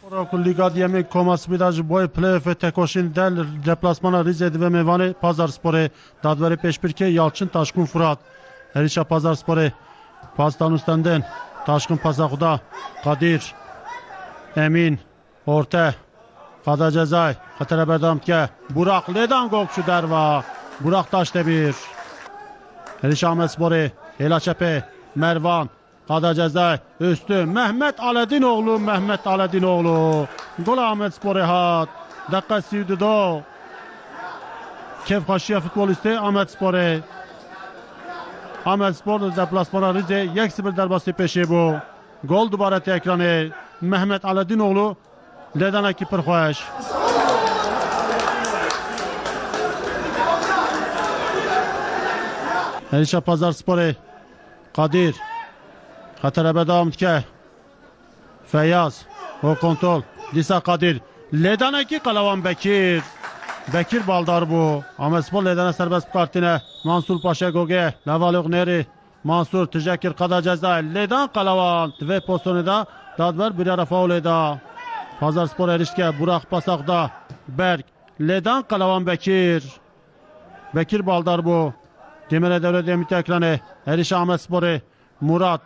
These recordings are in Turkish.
Spor Liga Diyemi Komas Biraj Boy Playoff Tekoşin Del deplasmana Rize ve Mevane Pazar Spor'e Dadveri Peşbirke Yalçın Taşkın Fırat. Erişa Pazar Spor'e Pastan Üstenden Taşkın Pasakuda Kadir Emin Orta Kada Cezay Katere Berdamke Burak Ledan Gokçu Derva Burak Taşdemir. Erişa Ahmet Spor'e Ela Çepe Mervan Kada Cezay Üstü Mehmet Aledinoğlu Mehmet Aledinoğlu Gol Ahmet Spor'e hat Dakika 22 Kev Kaşıya futbolisti Ahmet Spor'e Ahmet Spor deplasmana Rize 1-0 derbası peşi bu. Gol dubara ekranı. Mehmet Aledinoğlu Ledana kiper xoş. Erişa Pazar Spor'e Kadir Xaterebe devam ke Feyyaz O kontrol. Disa Kadir. Ledaneki Kalavan Bekir. Bekir Baldar bu. Ahmet Spor Ledana serbest kartine. Mansur Paşa Goge Levaluk Neri Mansur Tijekir Kada Ceza Ledan Kalavan. Ve pozisyonu da Dadver bir ara faul eda. Pazar Spor Erişke Burak Pasak'da. Berk Ledan Kalavan Bekir. Bekir Baldar bu. Demire Devlet Demit ekranı Eriş Ahmet Spor'u. Murat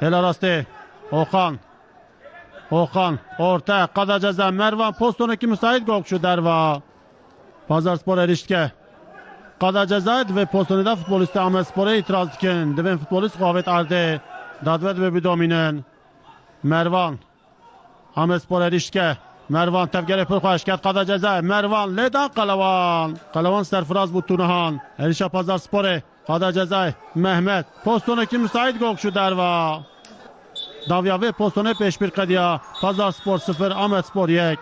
Helal Rastı Okan. Okan orta kada ceza Mervan postonaki müsait gokçu derva. Pazar Spor erişke. Kada ceza ve postonida futbolisti Ahmet Spor'a itiraz dikin Divin futbolist Kuvvet Arde Dadvet ve bir dominen Mervan. Ahmet Spor erişke. Mervan tevgere pırkaşket kada ceza Mervan Ledan Kalavan. Kalavan serfraz bu turnahan Erişe Pazar Spor'e. Kada ceza Mehmet. Postonaki müsait gokçu derva Davya ve postone peş bir kadiya Pazar Spor 0 Ahmet Spor 1